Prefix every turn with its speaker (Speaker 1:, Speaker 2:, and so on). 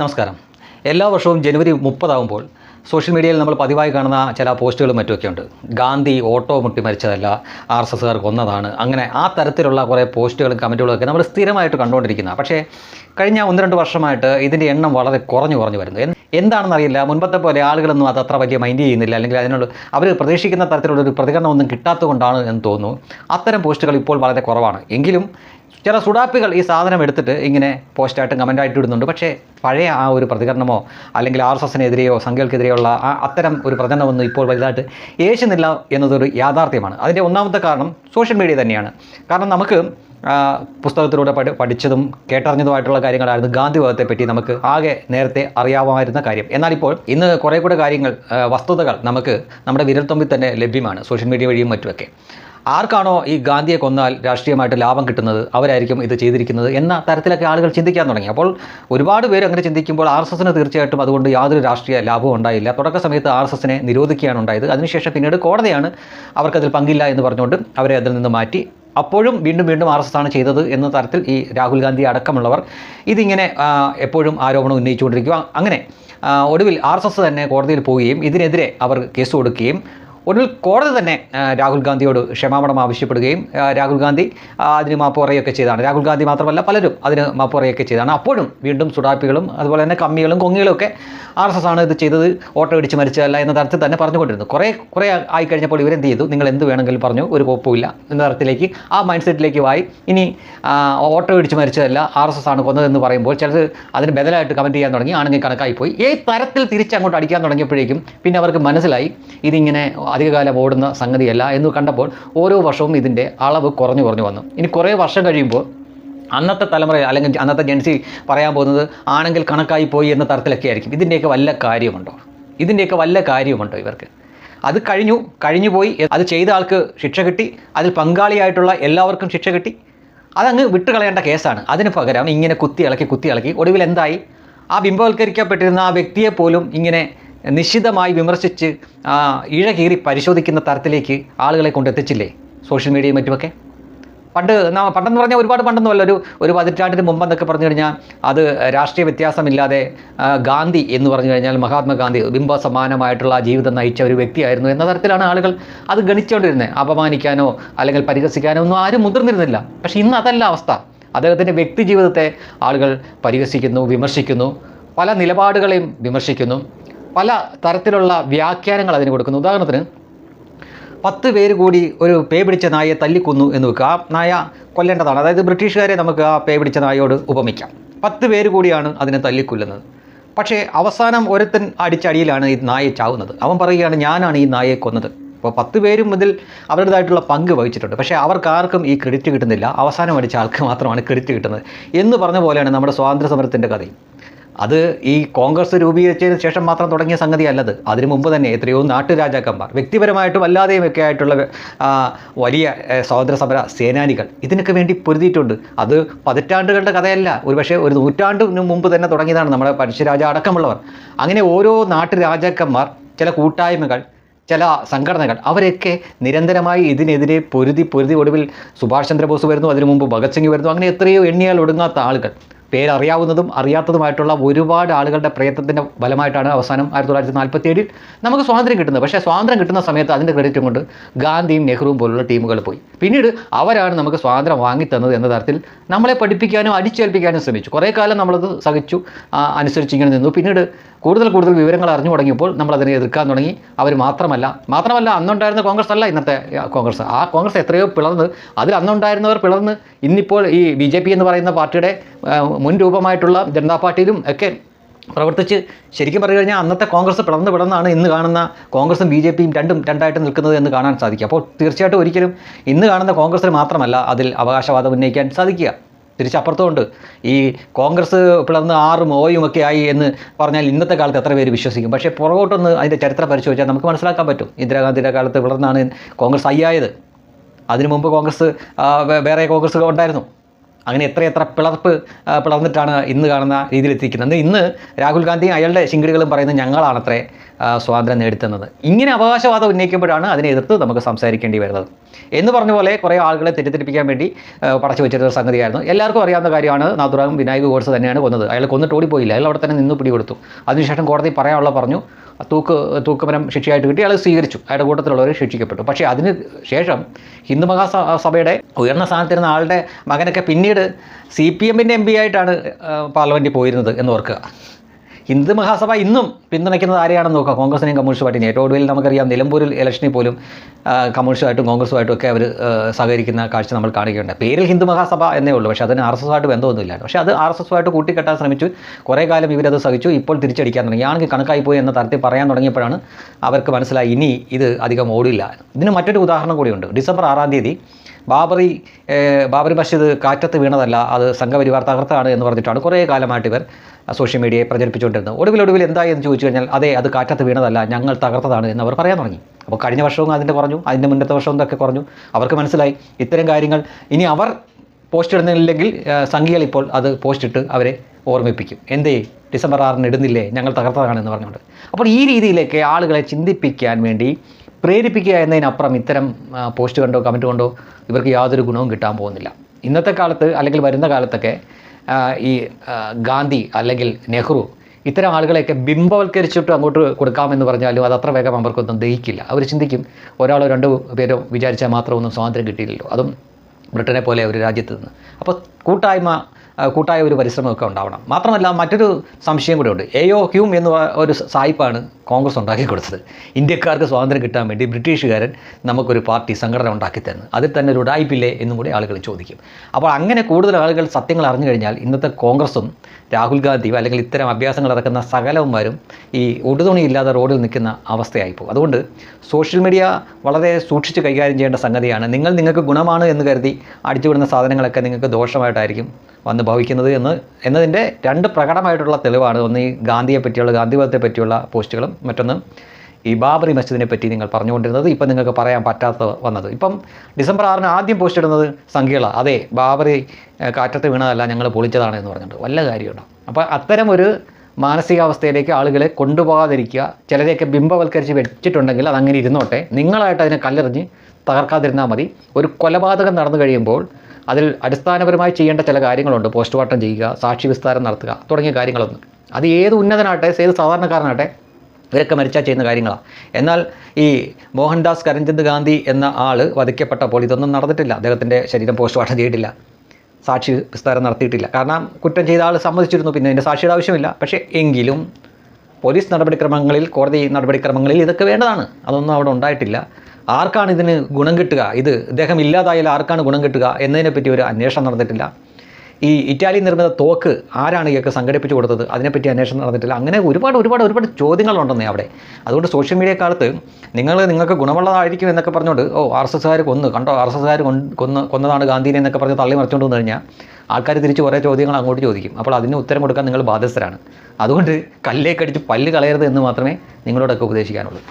Speaker 1: നമസ്കാരം. എല്ലാ വർഷവും ജനുവരി മുപ്പതാകുമ്പോൾ സോഷ്യൽ മീഡിയയിൽ നമ്മൾ പതിവായി കാണുന്ന ചില പോസ്റ്റുകളും മറ്റുമൊക്കെ ഉണ്ട്. ഗാന്ധി ഓട്ടോ മുട്ടി മരിച്ചതല്ല ആർ എസ് എസ്സുകാർ കൊന്നതാണ്. അങ്ങനെ ആ തരത്തിലുള്ള കുറേ പോസ്റ്റുകളും കമന്റുകളും ഒക്കെ നമ്മൾ സ്ഥിരമായിട്ട് കണ്ടുകൊണ്ടിരിക്കുന്ന. പക്ഷേ കഴിഞ്ഞ ഒന്ന് രണ്ട് വർഷമായിട്ട് ഇതിന്റെ എണ്ണം വളരെ കുറഞ്ഞു കുറഞ്ഞു വരുന്നു. എന്ത് എന്താണെന്നറിയില്ല. മുൻപത്തെ പോലെ ആളുകളൊന്നും അത് അത്ര വലിയ മൈൻഡ് ചെയ്യുന്നില്ല. അല്ലെങ്കിൽ അതിനോട് അവർ പ്രതീക്ഷിക്കുന്ന തരത്തിലുള്ള ഒരു പ്രതികരണമൊന്നും കിട്ടാത്തതുകൊണ്ടാണ് എന്ന് തോന്നുന്നു. അത്തരം പോസ്റ്റുകൾ ഇപ്പോൾ വളരെ കുറവാണ്. എങ്കിലും ചില സുഡാപ്പികൾ ഈ സാധനം എടുത്തിട്ട് ഇങ്ങനെ പോസ്റ്റായിട്ട് കമന്റായിട്ട് ഇടുന്നുണ്ട്. പക്ഷേ പഴയ ആ ഒരു പ്രതികരണമോ അല്ലെങ്കിൽ ആർ എസ് എസിനെതിരെയോ സംഘങ്ങൾക്കെതിരെയുള്ള ആ അത്തരം ഒരു പ്രചരണമൊന്നും ഇപ്പോൾ വലുതായിട്ട് ഏശുന്നില്ല എന്നതൊരു യാഥാർത്ഥ്യമാണ്. അതിന്റെ ഒന്നാമത്തെ കാരണം സോഷ്യൽ മീഡിയ തന്നെയാണ്. കാരണം നമുക്ക് പുസ്തകത്തിലൂടെ പഠി പഠിച്ചതും കേട്ടറിഞ്ഞതുമായിട്ടുള്ള കാര്യങ്ങളായിരുന്നു ഗാന്ധി പറ്റി നമുക്ക് ആകെ നേരത്തെ അറിയാമായിരുന്ന കാര്യം. എന്നാലിപ്പോൾ ഇന്ന് കുറേ കൂടെ കാര്യങ്ങൾ വസ്തുതകൾ നമുക്ക് നമ്മുടെ വിരൽത്തുമ്പിൽ തന്നെ ലഭ്യമാണ് സോഷ്യൽ മീഡിയ വഴിയും മറ്റുമൊക്കെ. ആർക്കാണോ ഈ ഗാന്ധിയെ കൊന്നാൽ രാഷ്ട്രീയമായിട്ട് ലാഭം കിട്ടുന്നത്? അവരായിരിക്കും ഇത് ചെയ്തിരിക്കുന്നത് എന്ന തരത്തിലൊക്കെ ആളുകൾ ചിന്തിക്കാൻ തുടങ്ങി. അപ്പോൾ ഒരുപാട് പേര് അങ്ങനെ ചിന്തിക്കുമ്പോൾ ആർ എസ് എസിന് തീർച്ചയായിട്ടും അതുകൊണ്ട് യാതൊരു രാഷ്ട്രീയ ലാഭവും ഉണ്ടായില്ല. തുടക്ക സമയത്ത് ആർ എസ് എസിനെ നിരോധിക്കുകയാണ് ഉണ്ടായത്. അതിനുശേഷം പിന്നീട് കോടതിയാണ് അവർക്കതിൽ പങ്കില്ല എന്ന് പറഞ്ഞുകൊണ്ട് അവരെ അതിൽ നിന്ന് മാറ്റി. അപ്പോഴും വീണ്ടും വീണ്ടും ആർ എസ് എസ് ആണ് ചെയ്തത് എന്ന തരത്തിൽ ഈ രാഹുൽ ഗാന്ധി അടക്കമുള്ളവർ ഇതിങ്ങനെ എപ്പോഴും ആരോപണം ഉന്നയിച്ചുകൊണ്ടിരിക്കുക. അങ്ങനെ ഒടുവിൽ ആർ എസ് എസ് തന്നെ കോടതിയിൽ പോവുകയും ഇതിനെതിരെ അവർ കേസ് കൊടുക്കുകയും ഒടുവിൽ കോടതി തന്നെ രാഹുൽ ഗാന്ധിയോട് ക്ഷമാപണം ആവശ്യപ്പെടുകയും രാഹുൽ ഗാന്ധി അതിന് മാപ്പ് പറയുകയൊക്കെ ചെയ്താണ്. രാഹുൽ ഗാന്ധി മാത്രമല്ല പലരും അതിന് മാപ്പ് പറയുകയൊക്കെ ചെയ്താണ്. അപ്പോഴും വീണ്ടും സുഡാപ്പികളും അതുപോലെ തന്നെ കമ്മികളും കൊങ്ങികളും ഒക്കെ ആർ എസ് എസ് ആണ് ഇത് ചെയ്തത് ഓട്ടോ ഇടിച്ച് മരിച്ചതല്ല എന്ന തരത്തിൽ തന്നെ പറഞ്ഞുകൊണ്ടിരുന്നു. കുറേ കുറേ ആയി കഴിഞ്ഞപ്പോൾ ഇവരെന്ത് ചെയ്തു? നിങ്ങൾ എന്ത് വേണമെങ്കിലും പറഞ്ഞു ഒരു കുഴപ്പമില്ല എന്ന തരത്തിലേക്ക് ആ മൈൻഡ് സെറ്റിലേക്ക് വായി. ഇനി ഓട്ടോ ഇടിച്ച് മരിച്ചതല്ല ആർ എസ് എസ് ആണ് കൊന്നതെന്ന് പറയുമ്പോൾ ചിലർ അതിന് ബദലായിട്ട് കമന്റ് ചെയ്യാൻ തുടങ്ങി ആണെങ്കിൽ കണക്കായി പോയി ഈ തരത്തിൽ തിരിച്ചങ്ങോട്ട് അടിക്കാൻ തുടങ്ങിയപ്പോഴേക്കും പിന്നെ അവർക്ക് മനസ്സിലായി ഇതിങ്ങനെ അധികകാലം ഓടുന്ന സംഗതിയല്ല എന്ന് കണ്ടപ്പോൾ ഓരോ വർഷവും ഇതിന്റെ അളവ് കുറഞ്ഞു കുറഞ്ഞു വന്നു. ഇനി കുറേ വർഷം കഴിയുമ്പോൾ അന്നത്തെ തലമുറ അല്ലെങ്കിൽ അന്നത്തെ ജൻസി പറയാൻ പോകുന്നത് ആണെങ്കിൽ കണക്കായി പോയി എന്ന തരത്തിലൊക്കെ ആയിരിക്കും. ഇതിന്റെയൊക്കെ വല്ല കാര്യമുണ്ടോ? ഇതിന്റെയൊക്കെ വല്ല കാര്യമുണ്ടോ ഇവർക്ക്? അത് കഴിഞ്ഞു കഴിഞ്ഞു പോയി അത് ചെയ്ത ആൾക്ക് ശിക്ഷ കിട്ടി അതിൽ പങ്കാളിയായിട്ടുള്ള എല്ലാവർക്കും ശിക്ഷ കിട്ടി. അതങ്ങ് വിട്ടുകളയേണ്ട കേസാണ്. അതിന് പകരം ഇങ്ങനെ കുത്തി ഇളക്കി കുത്തി ഇളക്കി ഒടുവിൽ എന്തായി? ആ ബിംബവൽക്കരിക്കപ്പെട്ടിരുന്ന ആ വ്യക്തിയെ പോലും ഇങ്ങനെ നിശ്ചിതമായി വിമർശിച്ച് ഇഴകീറി പരിശോധിക്കുന്ന തരത്തിലേക്ക് ആളുകളെ കൊണ്ടെത്തിച്ചില്ലേ? സോഷ്യൽ മീഡിയയും മറ്റുമൊക്കെ? പണ്ട് പണ്ടെന്ന് പറഞ്ഞാൽ ഒരുപാട് പണ്ടൊന്നുമല്ല. ഒരു ഒരു പതിറ്റാണ്ടിന് മുമ്പെന്നൊക്കെ പറഞ്ഞു കഴിഞ്ഞാൽ അത് രാഷ്ട്രീയ വ്യത്യാസമില്ലാതെ ഗാന്ധി എന്ന് പറഞ്ഞു കഴിഞ്ഞാൽ മഹാത്മാഗാന്ധി ബിംബ സമാനമായിട്ടുള്ള ജീവിതം നയിച്ച ഒരു വ്യക്തിയായിരുന്നു എന്ന തരത്തിലാണ് ആളുകൾ അത് ഗണിച്ചുകൊണ്ടിരുന്നത്. അപമാനിക്കാനോ അല്ലെങ്കിൽ പരിഹസിക്കാനോ ഒന്നും ആരും മുതിർന്നിരുന്നില്ല. പക്ഷേ ഇന്ന് അതല്ല അവസ്ഥ. അദ്ദേഹത്തിന്റെ വ്യക്തി ജീവിതത്തെ ആളുകൾ പരിഹസിക്കുന്നു വിമർശിക്കുന്നു പല നിലപാടുകളെയും വിമർശിക്കുന്നു. പല തരത്തിലുള്ള വ്യാഖ്യാനങ്ങൾ അതിന് കൊടുക്കുന്നു. ഉദാഹരണത്തിന് പത്ത് പേര് കൂടി ഒരു പേ പിടിച്ച നായയെ തല്ലിക്കൊന്നു എന്ന് വെക്കുക. ആ നായ കൊല്ലേണ്ടതാണ്. അതായത് ബ്രിട്ടീഷുകാരെ നമുക്ക് ആ പേ പിടിച്ച നായയോട് ഉപമിക്കാം. പത്ത് പേര് കൂടിയാണ് അതിനെ തല്ലിക്കൊല്ലുന്നത്. പക്ഷേ അവസാനം ഒരുത്തൻ അടിച്ചടിയിലാണ് ഈ നായ ചാവുന്നത്. അവൻ പറയുകയാണ് ഞാനാണ് ഈ നായയെ കൊന്നത്. അപ്പോൾ പത്ത് പേരും ഇതിൽ അവരുടേതായിട്ടുള്ള പങ്ക് വഹിച്ചിട്ടുണ്ട്. പക്ഷേ അവർക്ക് ആർക്കും ഈ ക്രെഡിറ്റ് കിട്ടുന്നില്ല. അവസാനം അടിച്ച ആൾക്ക് മാത്രമാണ് ക്രെഡിറ്റ് കിട്ടുന്നത്. എന്ന് പറഞ്ഞ പോലെയാണ് നമ്മുടെ സ്വാതന്ത്ര്യ സമരത്തിന്റെ കഥയും. അത് ഈ കോൺഗ്രസ് രൂപീകരിച്ചതിന് ശേഷം മാത്രം തുടങ്ങിയ സംഗതി അല്ലത് അതിനു മുമ്പ് തന്നെ എത്രയോ നാട്ടുരാജാക്കന്മാർ വ്യക്തിപരമായിട്ടും അല്ലാതെയും ഒക്കെ ആയിട്ടുള്ള വലിയ സ്വാതന്ത്ര്യ സമര സേനാനികൾ ഇതിനൊക്കെ വേണ്ടി പൊരുതിയിട്ടുണ്ട്. അത് പതിറ്റാണ്ടുകളുടെ കഥയല്ല. ഒരു പക്ഷേ ഒരു നൂറ്റാണ്ടിന് മുമ്പ് തന്നെ തുടങ്ങിയതാണ് നമ്മുടെ പഴശ്ശിരാജ അടക്കമുള്ളവർ. അങ്ങനെ ഓരോ നാട്ടുരാജാക്കന്മാർ ചില കൂട്ടായ്മകൾ ചില സംഘടനകൾ അവരൊക്കെ നിരന്തരമായി ഇതിനെതിരെ പൊരുതി പൊരുതി ഒടുവിൽ സുഭാഷ് ചന്ദ്രബോസ് വരുന്നു അതിനു മുമ്പ് ഭഗത് സിംഗ് വരുന്നു അങ്ങനെ എത്രയോ എണ്ണിയാൽ ഒടുങ്ങാത്ത ആളുകൾ. പേരറിയാവുന്നതും അറിയാത്തതുമായിട്ടുള്ള ഒരുപാട് ആളുകളുടെ പ്രയത്നത്തിന്റെ ഫലമായിട്ടാണ് അവസാനം ആയിരത്തി തൊള്ളായിരത്തി നാൽപ്പത്തി ഏഴിൽ നമുക്ക് സ്വാതന്ത്ര്യം കിട്ടുന്നത്. പക്ഷേ സ്വാതന്ത്ര്യം കിട്ടുന്ന സമയത്ത് അതിന്റെ ക്രെഡിറ്റും കൊണ്ട് ഗാന്ധിയും നെഹ്റുവും പോലുള്ള ടീമുകൾ പോയി. പിന്നീട് അവരാണ് നമുക്ക് സ്വാതന്ത്ര്യം വാങ്ങിത്തന്നത് എന്ന തരത്തിൽ നമ്മളെ പഠിപ്പിക്കാനും അടിച്ചേൽപ്പിക്കാനും ശ്രമിച്ചു. കുറേ കാലം നമ്മളത് സഹിച്ചു അനുസരിച്ചിങ്ങനെ നിന്നു. പിന്നീട് കൂടുതൽ കൂടുതൽ വിവരങ്ങൾ അറിഞ്ഞു തുടങ്ങിയപ്പോൾ നമ്മൾ അതിനെ എതിർക്കാൻ തുടങ്ങി. അവർ മാത്രമല്ല മാത്രമല്ല അന്നുണ്ടായിരുന്ന കോൺഗ്രസ് അല്ല ഇന്നത്തെ കോൺഗ്രസ്. ആ കോൺഗ്രസ് എത്രയോ പിളർന്ന് അതിൽ അന്നുണ്ടായിരുന്നവർ പിളർന്ന് ഇന്നിപ്പോൾ ഈ ബി ജെ പി എന്ന് പറയുന്ന പാർട്ടിയുടെ മുൻ രൂപമായിട്ടുള്ള ജനതാ പാർട്ടിയിലും ഒക്കെ പ്രവർത്തിച്ച് ശരിക്കും പറഞ്ഞു കഴിഞ്ഞാൽ അന്നത്തെ കോൺഗ്രസ് പിളർന്ന് പിളർന്നാണ് ഇന്ന് കാണുന്ന കോൺഗ്രസും ബി ജെ പിയും രണ്ടും രണ്ടായിട്ട് നിൽക്കുന്നത് എന്ന് കാണാൻ സാധിക്കും അപ്പോൾ തീർച്ചയായിട്ടും ഒരിക്കലും ഇന്ന് കാണുന്ന കോൺഗ്രസ്സിന് മാത്രമല്ല അതിൽ അവകാശവാദം ഉന്നയിക്കാൻ സാധിക്കുക. തിരിച്ചപ്പുറത്തുമുണ്ട് ഈ കോൺഗ്രസ് പിളർന്ന് ആറും ഓയും ഒക്കെ ആയി എന്ന് പറഞ്ഞാൽ ഇന്നത്തെ കാലത്ത് എത്ര പേര് വിശ്വസിക്കും? പക്ഷേ പുറകോട്ടൊന്ന് അതിന്റെ ചരിത്രം പരിശോധിച്ചാൽ നമുക്ക് മനസ്സിലാക്കാൻ പറ്റും. ഇന്ദിരാഗാന്ധിയുടെ കാലത്ത് പിളർന്നാണ് കോൺഗ്രസ് അയ്യായത് അതിനു മുമ്പ് കോൺഗ്രസ് വേറെ കോൺഗ്രസ് ഉണ്ടായിരുന്നു. അങ്ങനെ എത്രയെത്ര പിളർപ്പ് പിളർന്നിട്ടാണ് ഇന്ന് കാണുന്ന രീതിയിലെത്തിക്കുന്നത് ഇന്ന് രാഹുൽ ഗാന്ധിയും അയാളുടെ ശിങ്കിടികളും പറയുന്നത് ഞങ്ങളാണത്രേ സ്വാതന്ത്ര്യം നേടിത്തുന്നത്. ഇങ്ങനെ അവകാശവാദം ഉന്നയിക്കുമ്പോഴാണ് അതിനെ എതിർത്ത് നമുക്ക് സംസാരിക്കേണ്ടി വരുന്നത്. എന്ന് പറഞ്ഞ പോലെ കുറേ ആളുകളെ തെറ്റിദ്ധരിപ്പിക്കാൻ വേണ്ടി പടച്ചു വെച്ചിരുന്ന സംഗതിയായിരുന്നു. എല്ലാവർക്കും അറിയാവുന്ന കാര്യമാണ് നാഥുറാം വിനായക് ഗോഡ്സ് തന്നെയാണ് കൊന്നത്. അയാൾ കൊന്നിട്ട് ഓടിപ്പോയില്ല. അയാൾ അവിടെ തന്നെ നിന്ന് പിടികൊടുത്തു. അതിനുശേഷം കോടതി പറയാനുള്ള പറഞ്ഞു തൂക്ക് തൂക്കുമരം ശിക്ഷയായിട്ട് കിട്ടി അയാൾ സ്വീകരിച്ചു. അയാളുടെ കൂട്ടത്തിലുള്ളവർ ശിക്ഷിക്കപ്പെട്ടു. പക്ഷേ അതിന് ശേഷം ഹിന്ദു മഹാസഭയുടെ ഉയർന്ന സ്ഥാനത്തിരുന്ന ആളുടെ മകനൊക്കെ പിന്നീട് സി പി എമ്മിന്റെ എം പി ആയിട്ടാണ് പാർലമെന്റിൽ പോയിരുന്നത് എന്ന് ഓർക്കുക. ഹിന്ദു മഹാസഭ ഇന്നും പിന്തുണയ്ക്കുന്നത് ആരെയാണെന്ന് നോക്കുക കോൺഗ്രസിനെയും കമ്മ്യൂണിസ്റ്റ് പാർട്ടിയും ഏറ്റവും ഒടുവിൽ നമുക്കറിയാം നിലമ്പൂരിൽ ഇലക്ഷനിൽ പോലും കമ്മ്യൂണിസ്റ്റുമായിട്ടും കോൺഗ്രസുമായിട്ടും ഒക്കെ അവർ സഹകരിക്കുന്ന കാഴ്ച നമ്മൾ കാണുകയുണ്ട്. പേരിൽ ഹിന്ദു മഹാസഭ എന്നേ ഉള്ളൂ. പക്ഷേ അതിന് ആർ എസ് എസുമായിട്ട് ബന്ധമൊന്നുമില്ലായിരുന്നു. പക്ഷേ അത് ആർ എസ് എസുമായിട്ട് കൂട്ടിക്കെട്ടാൻ ശ്രമിച്ചു. കുറേ കാലം ഇവരത് സഹിച്ചു. ഇപ്പോൾ തിരിച്ചടിക്കാൻ തുടങ്ങി. ആണെങ്കിൽ കണക്കായി പോയി എന്ന തരത്തിൽ പറയാൻ തുടങ്ങിയപ്പോഴാണ് അവർക്ക് മനസ്സിലായി ഇനി ഇത് അധികം ഓടില്ല. ഇതിന് മറ്റൊരു ഉദാഹരണം കൂടിയുണ്ട്. ഡിസംബർ ആറാം തീയതി ബാബറി ബാബറി മസ്ജിദ് കാറ്റത്ത് വീണതല്ല. അത് സംഘപരിവാർ തകർത്താണ് എന്ന് പറഞ്ഞിട്ടാണ് കുറേ കാലമായിട്ട് ഇവർ സോഷ്യൽ മീഡിയയെ പ്രചരിപ്പിച്ചുകൊണ്ടിരുന്നത്. ഒടുവിൽ എന്തായി എന്ന് ചോദിച്ചു കഴിഞ്ഞാൽ അതെ അത് കാറ്റത്ത് വീണതല്ല ഞങ്ങൾ തകർത്തതാണ് എന്ന് അവർ പറയാൻ തുടങ്ങി. അപ്പോൾ കഴിഞ്ഞ വർഷവും അതിന്റെ പറഞ്ഞു അതിന്റെ മുന്നത്തെ വർഷവും ഇതൊക്കെ കുറഞ്ഞു. അവർക്ക് മനസ്സിലായി ഇത്തരം കാര്യങ്ങൾ ഇനി അവർ പോസ്റ്റ് ഇടുന്നില്ലെങ്കിൽ സംഘികൾ ഇപ്പോൾ അത് പോസ്റ്റ് ഇട്ട് അവരെ ഓർമ്മിപ്പിക്കും. എന്തേ ഡിസംബർ ആറിന് ഇടുന്നില്ലേ ഞങ്ങൾ തകർത്തതാണെന്ന് പറഞ്ഞുകൊണ്ട്. അപ്പോൾ ഈ രീതിയിലേക്ക് ആളുകളെ ചിന്തിപ്പിക്കാൻ വേണ്ടി പ്രേരിപ്പിക്കുക എന്നതിനപ്പുറം ഇത്തരം പോസ്റ്റ് കണ്ടോ കമന്റ് കണ്ടോ ഇവർക്ക് യാതൊരു ഗുണവും കിട്ടാൻ പോകുന്നില്ല. ഇന്നത്തെ കാലത്ത് അല്ലെങ്കിൽ വരുന്ന കാലത്തൊക്കെ ഈ ഗാന്ധി അല്ലെങ്കിൽ നെഹ്റു ഇത്തരം ആളുകളെയൊക്കെ ബിംബവൽക്കരിച്ചിട്ട് അങ്ങോട്ട് കൊടുക്കാമെന്ന് പറഞ്ഞാലും അത് അത്ര വേഗം അവർക്കൊന്നും ദഹിക്കില്ല. അവർ ചിന്തിക്കും ഒരാളോ രണ്ടോ പേരോ വിചാരിച്ചാൽ മാത്രമൊന്നും സ്വാതന്ത്ര്യം കിട്ടിയില്ലല്ലോ. അതും ബ്രിട്ടനെ പോലെ ഒരു രാജ്യത്ത് നിന്ന്. അപ്പോൾ കൂട്ടായ്മ കൂട്ടായ ഒരു പരിശ്രമമൊക്കെ ഉണ്ടാവണം. മാത്രമല്ല മറ്റൊരു സംശയം കൂടെ ഉണ്ട് എയോ ഹ്യൂം എന്ന് ഒരു സായിപ്പാണ് കോൺഗ്രസ് ഉണ്ടാക്കി കൊടുത്തത്. ഇന്ത്യക്കാർക്ക് സ്വാതന്ത്ര്യം കിട്ടാൻ വേണ്ടി ബ്രിട്ടീഷുകാരൻ നമുക്കൊരു പാർട്ടി സംഘടന ഉണ്ടാക്കി തരുന്നു. അതിൽ തന്നെ ഒരു ഉടായ്പില്ലേ എന്നും കൂടി ആളുകൾ ചോദിക്കും. അപ്പോൾ അങ്ങനെ കൂടുതൽ ആളുകൾ സത്യങ്ങൾ അറിഞ്ഞു കഴിഞ്ഞാൽ ഇന്നത്തെ കോൺഗ്രസും രാഹുൽ ഗാന്ധിയും അല്ലെങ്കിൽ ഇത്തരം അഭ്യാസങ്ങൾ ഇറക്കുന്ന സകലവന്മാരും ഈ ഉടുതുണിയില്ലാതെ റോഡിൽ നിൽക്കുന്ന അവസ്ഥയായിപ്പോകും അതുകൊണ്ട് സോഷ്യൽ മീഡിയ വളരെ സൂക്ഷിച്ച് കൈകാര്യം ചെയ്യേണ്ട സംഗതിയാണ്. നിങ്ങൾ നിങ്ങൾക്ക് ഗുണമാണ് എന്ന് കരുതി അടിച്ചുവിടുന്ന സാധനങ്ങളൊക്കെ നിങ്ങൾക്ക് ദോഷമായിട്ടായിരിക്കും വന്ന് ഭവിക്കുന്നത് എന്ന് എന്നതിന്റെ രണ്ട് പ്രകടമായിട്ടുള്ള തെളിവാണ്. ഒന്ന് ഈ ഗാന്ധിയെ പറ്റിയുള്ള ഗാന്ധിവധത്തെ പറ്റിയുള്ള പോസ്റ്റുകളും മറ്റൊന്ന് ഈ ബാബറി മസ്ജിദിനെ പറ്റി നിങ്ങൾ പറഞ്ഞുകൊണ്ടിരുന്നത് ഇപ്പം നിങ്ങൾക്ക് പറയാൻ പറ്റാത്ത വന്നത്. ഇപ്പം ഡിസംബർ ആറിന് ആദ്യം പോസ്റ്റ് ഇടുന്നത് സംഖ്യകള. അതെ ബാബറി കാറ്റത്ത് വീണതല്ല ഞങ്ങൾ പൊളിച്ചതാണ് എന്ന് പറഞ്ഞിട്ട്. വല്ല കാര്യമുണ്ടോ? അപ്പോൾ അത്തരം ഒരു മാനസികാവസ്ഥയിലേക്ക് ആളുകളെ കൊണ്ടുപോകാതിരിക്കുക ചിലരെയൊക്കെ ബിംബവൽക്കരിച്ച് വെച്ചിട്ടുണ്ടെങ്കിൽ അതങ്ങനെ ഇരുന്നോട്ടെ. നിങ്ങളായിട്ട് അതിനെ കല്ലെറിഞ്ഞ് തകർക്കാതിരുന്നാൽ മതി. ഒരു കൊലപാതകം നടന്നു കഴിയുമ്പോൾ അതിൽ അടിസ്ഥാനപരമായി ചെയ്യേണ്ട ചില കാര്യങ്ങളുണ്ട്. പോസ്റ്റ്മോർട്ടം ചെയ്യുക സാക്ഷി വിസ്താരം നടത്തുക തുടങ്ങിയ കാര്യങ്ങളൊന്നും. അത് ഏത് ഉന്നതനാട്ടെ ഏത് സാധാരണക്കാരനാട്ടെ ഇവരൊക്കെ മരിച്ചാൽ ചെയ്യുന്ന കാര്യങ്ങളാണ് എന്നാൽ ഈ മോഹൻദാസ് കരംചന്ദ് ഗാന്ധി എന്ന ആൾ വധിക്കപ്പെട്ടപ്പോൾ ഇതൊന്നും നടന്നിട്ടില്ല. അദ്ദേഹത്തിന്റെ ശരീരം പോസ്റ്റ്മോർട്ടം ചെയ്തിട്ടില്ല. സാക്ഷി വിസ്താരം നടത്തിയിട്ടില്ല. കാരണം കുറ്റം ചെയ്ത ആൾ സമ്മതിച്ചിരുന്നു. പിന്നെ അതിന്റെ സാക്ഷിയുടെ ആവശ്യമില്ല. പക്ഷേ എങ്കിലും പോലീസ് നടപടിക്രമങ്ങളിൽ കോടതി നടപടിക്രമങ്ങളിൽ ഇതൊക്കെ വേണ്ടതാണ്. അതൊന്നും അവിടെ ഉണ്ടായിട്ടില്ല. ആർക്കാണ് ഇതിന് ഗുണം കിട്ടുക? ഇത് ഇദ്ദേഹം ഇല്ലാതായാൽ ആർക്കാണ് ഗുണം കിട്ടുക എന്നതിനെപ്പറ്റി ഒരു അന്വേഷണം നടന്നിട്ടില്ല. ഈ ഇറ്റാലി നിർമ്മിത തോക്ക് ആരാണ് ഇയൊക്കെ സംഘടിപ്പിച്ചു കൊടുത്തത്? അതിനെപ്പറ്റി അന്വേഷണം നടന്നിട്ടില്ല. അങ്ങനെ ഒരുപാട് ഒരുപാട് ഒരുപാട് ചോദ്യങ്ങളുണ്ടെന്നേ അവിടെ. അതുകൊണ്ട് സോഷ്യൽ മീഡിയ കാലത്ത് നിങ്ങൾ നിങ്ങൾക്ക് ഗുണമുള്ളതായിരിക്കും എന്നൊക്കെ പറഞ്ഞുകൊണ്ട് ഓ ആർ എസ് എസ്സുകാർ കൊന്ന് കണ്ടോ ആർ എസ് എസ്സുകാർ കൊന്ന് കൊന്നതാണ് ഗാന്ധിനെ എന്നൊക്കെ പറഞ്ഞ് തള്ളി മറിച്ചുകൊണ്ട് വന്നു കഴിഞ്ഞാൽ ആൾക്കാർ തിരിച്ച് കുറേ ചോദ്യങ്ങൾ അങ്ങോട്ട് ചോദിക്കും. അപ്പോൾ അതിന് ഉത്തരം കൊടുക്കാൻ നിങ്ങൾ ബാധ്യസ്ഥരാണ്. അതുകൊണ്ട് കല്ലേക്കടിച്ച് പല്ല് കളയരുത് എന്ന് മാത്രമേ നിങ്ങളോടൊക്കെ ഉപദേശിക്കാനുള്ളൂ.